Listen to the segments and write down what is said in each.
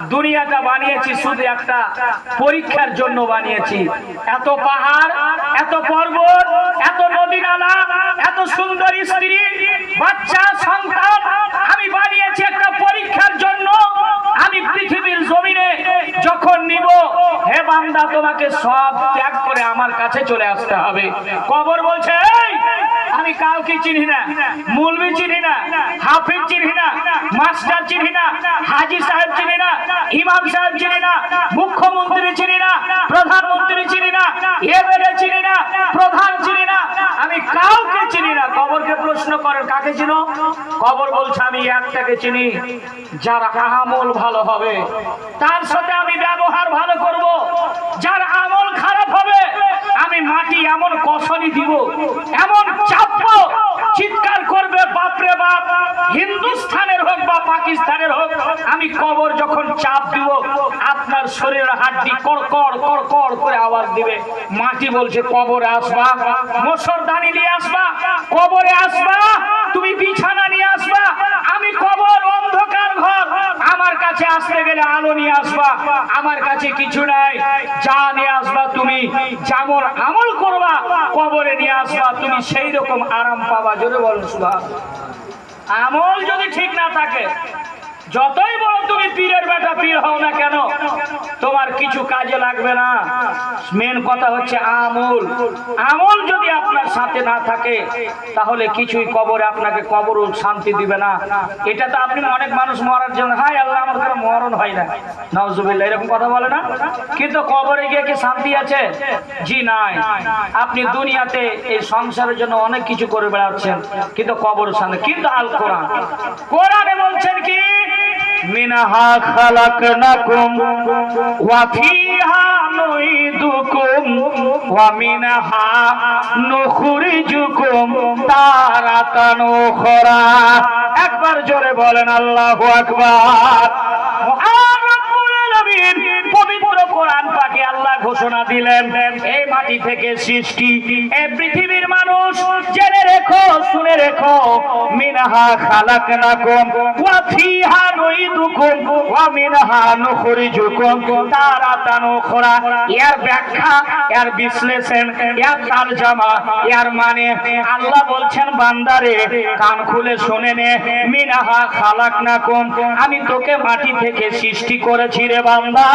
দুনিয়াটা বানিয়েছি শুধু একটা পরীক্ষার জন্য বানিয়েছি। এত পাহাড় এত পর্বত এত নদী নালা এত সুন্দর স্ত্রী বাচ্চা সন্তান আমি বানিয়েছি একটা পরীক্ষার জন্য। আমি পৃথিবীর জমিনে যখন নিব হে বান্দা তোমাকে সব ত্যাগ করে আমার কাছে চলে আসতে হবে। কবর বলছে "এই, আমি কাউকে চিনি না। মুলবি চিনি না, হাফিজ চিনি না, মাস্টার চিনি না, হাজি সাহেব চিনি না, ইমাম সাহেব চিনি না, মুখ্যমন্ত্রী চিনি না, প্রধানমন্ত্রী চিনি না, এমএলএ চিনি না, প্রধান চিনি না। আমি কাউকে চিনি না। কবরকে প্রশ্ন করেন, কাকে চিনো? কবর বলছে, আমি একটাকে চিনি, যার আমল ভালো হবে। তার সাথে আমি ব্যবহার ভালো করব। যার আমল আমি মাটি এমন কষনি দিব, এমন চাপবো, চিৎকার করবে, বাপরে বাপ, হিন্দুস্থানের হোক বা পাকিস্তানের হোক, আমি কবর যখন চাপ দিব, আপনার শরীরের হাড্ডি কড়কড় কড়কড় করে আওয়াজ দিবে। মাটি বলছে, কবরে আসবা মোসরদানি নিয়ে আসবা, কবরে আসবা, তুমি বিছানা নিয়ে আসবা, আমি কবর আমার কাছে আসতে গেলে আলো নিয়ে আসবা। আমার কাছে কিছু নাই। যা নিয়ে আসবা তুমি, যেমন আমল করবা, কবরে নিয়ে আসবা, তুমি সেই রকম আরাম পাবা। জোরে বলো সুভা আমল যদি ঠিক না থাকে যতই বড় তুমি পীরের বেটা, পীর হও না কেন? তোমার কিছু কাজে লাগবে না। মেন কথা হচ্ছে আমল। আমল যদি আপনার সাথে না থাকে, তাহলে কিছুই কবরে আপনাকে কবর শান্তি দিবে না। এটা তো আপনি অনেক মানুষ মরার জন্য হাই আল্লাহ, আমার কোনো মরণ হয় না। নজুবিল্লাহ এরকম কথা বলে না? কিন্তু কবরে গিয়ে কি শান্তি আছে? জি, নাই। আপনি দুনিয়াতে এই সংসারের জন্য অনেক কিছু করে বেড়াচ্ছেন, কিন্তু কবর শান্তি কিন্তু আল কোরআন কোরআনে বলছেন কি? মিনাহা খালাকনাকুম, ওয়া ফিহা নুইদুকুম, ওয়া মিনহা নুখরিজুকুম তারাতান উখরা। একবার জোরে বলেন আল্লাহু আকবার। ঘোষণা দিলেন, এই মাটি থেকে সৃষ্টি এই পৃথিবীর মানুষ, জেনে রেখো, শুনে রেখো, মিনহা খালাকনাকুম, ওয়া ফিহা নুইদুকুম, ওয়া মিনহা নুখরিজুকুম। তারাতান উখরা এর ব্যাখ্যা, এর বিশ্লেষণ, এর তরজমা, এর মানে আল্লাহ বলছেন, বান্দারে, কান খুলে শুনে নে, মিনাহা খালাকনাকুম, আমি তোকে মাটি থেকে সৃষ্টি করেছি রে বান্দা।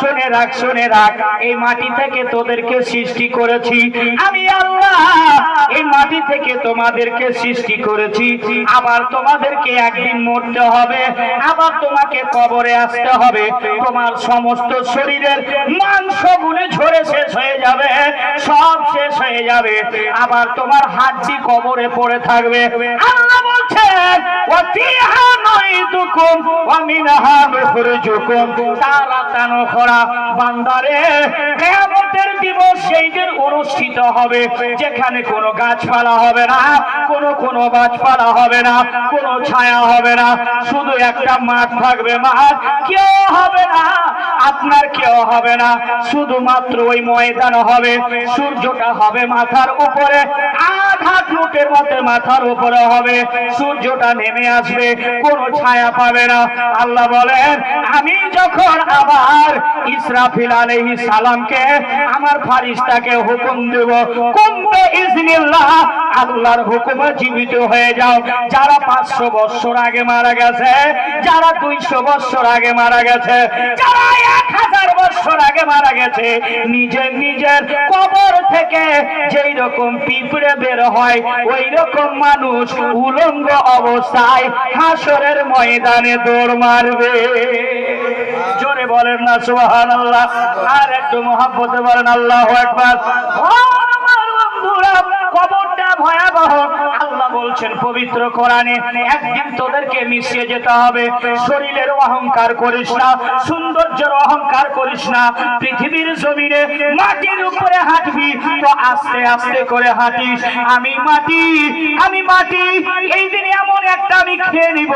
শুনে রাখ শুনে রাখ, এই মাটি থেকে তোদেরকে সৃষ্টি করেছি। আমি আল্লাহ, এই মাটি থেকে তোমাদেরকে সৃষ্টি করেছি। আবার তোমাদেরকে একদিন মরতে হবে, আবার তোমাকে কবরে আসতে হবে। তোমার সমস্ত শরীরের মাংস গুলে ঝরে শেষ হয়ে যাবে, সব শেষ হয়ে যাবে। আবার তোমার হাড্ডি কবরে পড়ে থাকবে। আল্লাহ বলছেন সেই দিন অনুষ্ঠিত হবে। যেখানে কোনো গাছপালা হবে না, কোনো কোনো গাছপালা হবে না, কোনো ছায়া হবে না। শুধু একটা মাঠ থাকবে মাঠ, কেউ হবে না। আপনার কেউ হবে না। শুধুমাত্র ওই ময়দান হবে। সূর্যটা হবে মাথার উপরে। আধা ফুটের মতো মাথার উপরে হবে। সূর্যটা নেমে আসবে, কোনো ছায়া পাবে না। আল্লাহ বলেন, আমি যখন আবার ইসরাফিল আলাইহিস সালামকে, আমার ফারিস্তাকে হুকুম দেব কুম্বে ইজনিল্লাহ, আল্লাহর হুকুমে জীবিত হয়ে যাও। যারা পাঁচশো বৎসর আগে মারা গেছে, যারা দুইশো বৎসর আগে মারা গেছে, যারা হাসরের ময়দানে দৌড় মারবে। জোরে বলেন না আল্লাহ আর একটু মহাব্বতে বলেন, আল্লাহ একবার কবরটা ভয়াবহ। বলছেন, পবিত্র কোরআনে একদিন তোদেরকে মিশিয়ে যেতে হবে। শরীরের অহংকার করিস না সৌন্দর্যের অহংকার করিস না, পৃথিবীর জমিনে মাটির উপরে হাঁটবি, তো আস্তে আস্তে করে হাঁটিস। আমি মাটি আমি মাটি, এই দিন এমন একটা আমি খেয়ে নিব।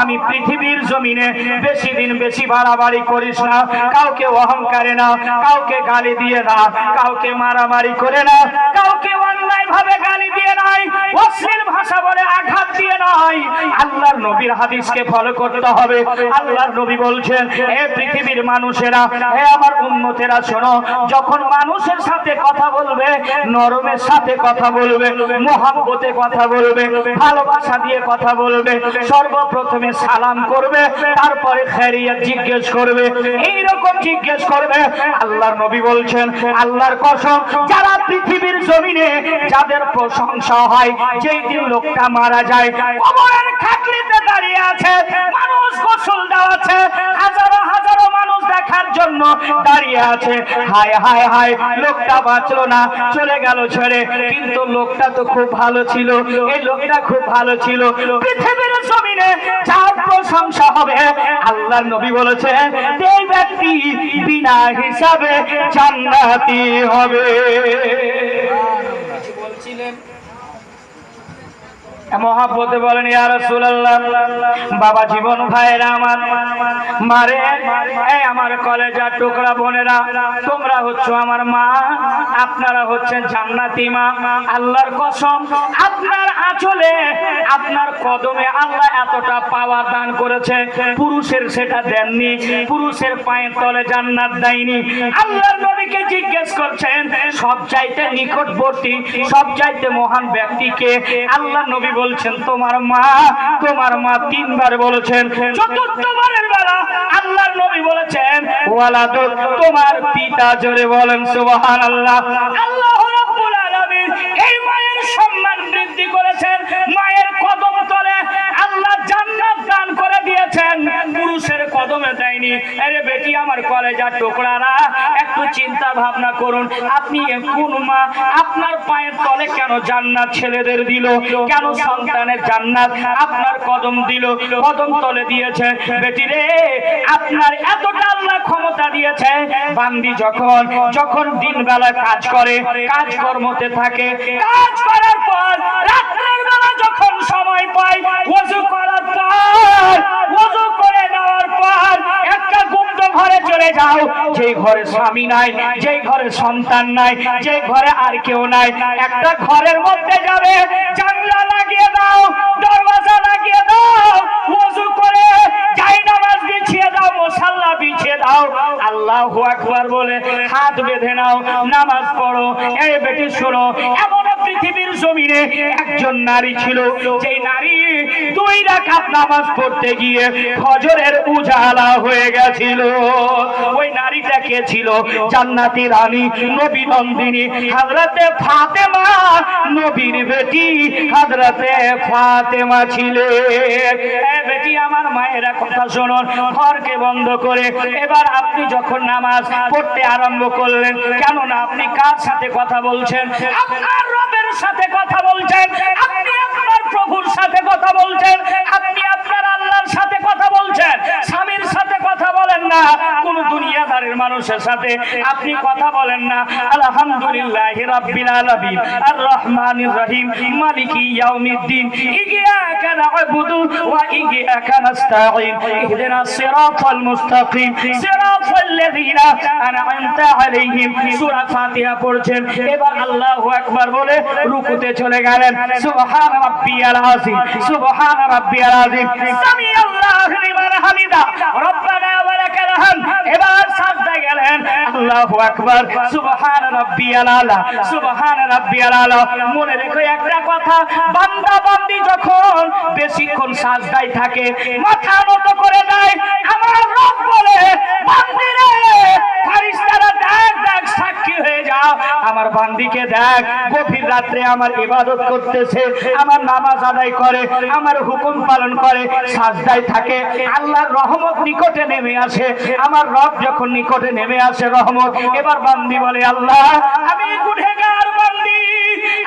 আমি পৃথিবীর জমিনে বেশি দিন বেশি বাড়াবাড়ি করিস না, কাউকে অহংকারে না, কাউকে গালি দিয়ে না, কাউকে মারামারি করে না, কাউকে অন্যায় ভাবে গালি দিয়ে নয় অশ্লীল ভাষা বলে আঘাত দিয়ে নয় আল্লাহর নবীর হাদিসকে ফলো করতে হবে। আল্লাহর নবী বলছেন, এ পৃথিবীর মানুষেরা হে আমার উন্নতেরা শোনো, যখন মানুষের সাথে কথা বলবে, নরমের সাথে কথা বলবে মোহাম্মতে কথা বলবে, ভালোবাসা দিয়ে কথা বলবে, সর্বপ্রথমে সালাম করবে, তারপরে খেরিয়া জিজ্ঞেস করবে এই রকম জিজ্ঞেস করবে। আল্লাহর নবী বলছেন, আল্লাহর কসম, যারা পৃথিবীর জমিনে যাদের প্রশংসা হয়, যেই দিন লোকটা মারা যায়, কবরের খাটলিতে দাঁড়িয়ে আছে, মানুষ গোসল দেওয়াছে হাজারো হাজারো মানুষ দেখার জন্য দাঁড়িয়ে আছে। হায় হায় হায়, লোকটা বাঁচলো না, চলে গেল ছেড়ে। কিন্তু লোকটা তো খুব ভালো ছিল, এই লোকটা খুব ভালো ছিল। পৃথিবীর জমিনে যার প্রশংসা হবে, আল্লাহর নবী বলেছেন এই ব্যক্তি বিনা হিসাবে জান্নাতি হবে। মহাব্বতে বলেন, ইয়া রাসূলুল্লাহ, বাবা জীবন ভাইরা আমার, মারে এই আমার কলেজার টুকরা বোনেরা, তোমরা হচ্ছে আমার মা, আপনারা হচ্ছেন জান্নাতি মা, আল্লাহর কসম, আপনার আঁচলে, আপনার কদমে আল্লাহ এতটা পাওয়ার দান করেছে, পুরুষের সেটা দেননি, পুরুষের পায়ের তলে জান্নাত দেয়নি, আল্লাহর নবীকে জিজ্ঞেস করছেন, সব চাইতে নিকটবর্তী, সব চাইতে মহান ব্যক্তিকে আল্লাহ নবী বলছেন, তোমার মা। তোমার মা তিনবার বলেছেন, চতুর্থবারের বেলা। আল্লাহর নবী বলেছেন তোমার পিতা জোরে বলেন, সুবহানাল্লাহ। আল্লাহ রাব্বুল আলামিন এই মায়ের সম্মান বৃদ্ধি করেছেন, মায়ের কদম তলে আল্লাহ জান্নাত দান করে দিয়েছেন। পুরুষের কদমে দেয়নি। আরে বেটি, আমার কলেজার টুকরারা একটু চিন্তা ভাবনা করুন। আপনি কোন মা, আপনার পায়ের তলে কেন জান্নাত ছেলেদের দিল? কেন সন্তানের জান্নাত আপনার কদম দিল? কদম তলে দিয়েছে। বেটি রে, আপনার এতটা আল্লাহ ক্ষমতা দিয়েছে। বান্দি যখন যখন দিন বেলা কাজ করে কাজ কর্মতে থাকে, কাজ করার পর, রাত্রের বেলা যখন সময় পায়, ওযু করার পর, ওযু করে নেওয়ার পর ঘরে চলে যাও। যেই ঘরে স্বামী নাই, যেই ঘরে সন্তান নাই, যেই ঘরে আর কেউ নাই, একটা ঘরের মধ্যে যাবে, জানলা লাগিয়ে দাও, দরওয়াজা লাগিয়ে দাও, ওযু করে যাই নামাজ বিছিয়ে দাও মশাল্লা বিছিয়ে দাও। আল্লাহু আকবার বলে, হাত বেঁধে নাও, নামাজ পড়ো। এই বেটি শোনো, এমন পৃথিবীর জমিনে একজন নারী ছিল। যেই নারী দুই রাকাত নামাজ পড়তে গিয়ে ফজরের উজালা হয়ে গেছিল। ওই নারীটা কে ছিল? জান্নাতি রানী, নবী নন্দিনী, হাজরাতে ফাতেমা, নবীর বেটি হাজরাতে ফাতেমা ছিলেন। বেটি আমার মায়েরা কথা শুনুন, ঘরকে বন্ধ করে। এবার আপনি যখন নামাজ পড়তে আরম্ভ করলেন, কেননা আপনি কার সাথে কথা বলছেন? আপনার রবের সাথে কথা বলছেন, আপনি আপনার প্রভুর সাথে কথা বলছেন, আপনি আপনার আল্লাহর সাথে কথা বলছেন, স্বামীর সাথে কথা বলেন না, কোন দুনিয়াদারের মানুষের সাথে আপনি কথা বলেন না। আলহামদুলিল্লাহ রাব্বিল আলামিন। আর রহমানির রহিম। মালিকি ইয়াউমিদ্দিন। ইyyaka না'বুদু ওয়া সিরাতাল মুস্তাকিম। সিরাতাল লাযীনা আন'আমতা আলাইহিম। সূরা ফাতিহা পড়ছেন। এবার আল্লাহু আকবার বলে রুকুতে চলে গেলেন। সুবহান রাব্বিয়াল আযীম। সুবহান রাব্বিয়াল আযীম। সামি আল্লাহু লিমান হামিদা রব্বানা ওয়া লাকাল হামদ এবার সাজদায় গেলেন আল্লাহু আকবার। সুবহান রাব্বিয়াল আলা সুবহান রাব্বিয়াল আলা মনে রেখো একটা কথা, বান্দা বান্দি যখন বেশিক্ষণ সাজদায় থাকে, মাথা নত করে দেয় আমার রব বলে, বান্দিরে ফারিস্তারা ডাক ডাক আমার বান্দিকে দেখ, গভীর রাত্রে আমার ইবাদত করতেছে, আমার নামাজ আদায় করে, আমার হুকুম পালন করে, সাজদায় থাকে, আল্লাহর রহমত নিকটে নেমে আসে, আমার রব যখন নিকটে নেমে আসে রহমত, এবার বান্দি বলে, আল্লাহ, আমি গুনেগার বান্দি,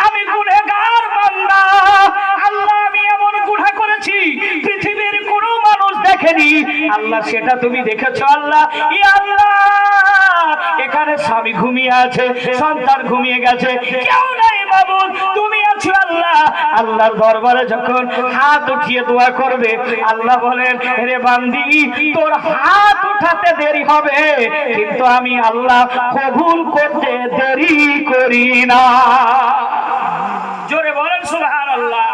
আমি গুনেগার বান্দা, আল্লাহ, আমি এমন গুনাহ করেছি, পৃথিবীর কোনো মানুষ দেখেনি। আল্লাহ, সেটা তুমি দেখেছ, আল্লাহ? ই আল্লাহ এখানে স্বামী ঘুমিয়ে আছে, সন্তান ঘুমিয়ে গেছে। কেউ নাই বাবু, তুমি আছো আল্লাহ। আল্লাহর দরবারে যখন হাত উঠিয়ে দোয়া করবে, আল্লাহ বলেন রে বান্দি, তোর হাত উঠাতে দেরি হবে, কিন্তু আমি আল্লাহ কবুল করতে দেরি করি না। জোরে বলেন সুবহান আল্লাহ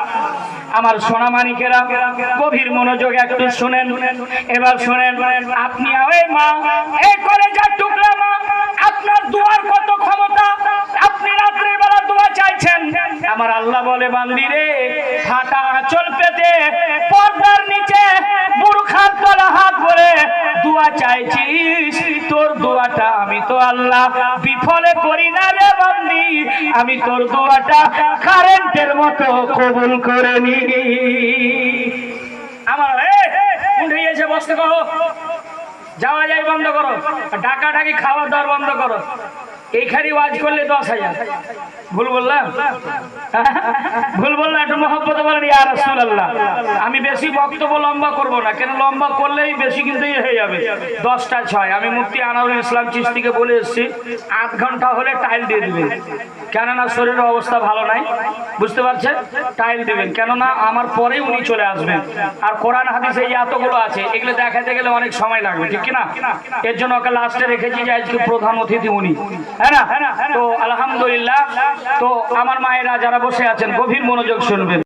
আমার সোনা মানিকেরা গভীর মনোযোগে একটু শুনেন। এবার শুনেন, আপনি ওই মা এই করে যার টুকরা আপনার দুয়ার কত ক্ষমতা? আপনি রাত্রে বেলা দোয়া চাইছেন। আমার আল্লাহ বলে, বান্দি রে ফাটা আঁচল পেতে পর্দার নিচে বুরখার তলা হাত ভরে দোয়া চাইছিস। তোর দোয়াটা আমি তো আল্লাহ বিফলে করি না রে বান্দি। আমি তোর দোয়াটা কারেন্টের মতো কবুল করে নি আমার উঠে গিয়েছে বসতে কহো যাওয়া যায় বন্ধ করো। ডাকা ডাকি খাওয়া দাওয়ার বন্ধ করো। এইখানে ওয়াজ করলে দশ হাজার। ভুল বললাম? ভুল বললাম, একটু মহব্বত বলেন ইয়া রাসূলুল্লাহ। আমি বেশি বক্তব্য লম্বা করব না, কেন লম্বা করলেই বেশি কিন্তু ইয়ে হয়ে যাবে। দশটা ছয়। আমি মুফতি আনারুল ইসলাম চিস্তিকে বলে এসেছি, আধ ঘণ্টা হলে টাইল দিয়ে দিবেন কেননা শরীরের অবস্থা ভালো নাই, বুঝতে পারছেন? টাইল দেবেন। কেননা আমার পরেই উনি চলে আসবেন। আর কোরআন, হাদিসে এই এতগুলো আছে, এগুলো দেখাতে গেলে অনেক সময় লাগবে, ঠিক কি না এর জন্য ওকে লাস্টে রেখেছি যে আজকে প্রধান অতিথি উনি। হ্যাঁ তো আলহামদুলিল্লাহ। তো আমার মায়েরা যারা বসে আছেন গভীর মনোযোগ শুনবেন।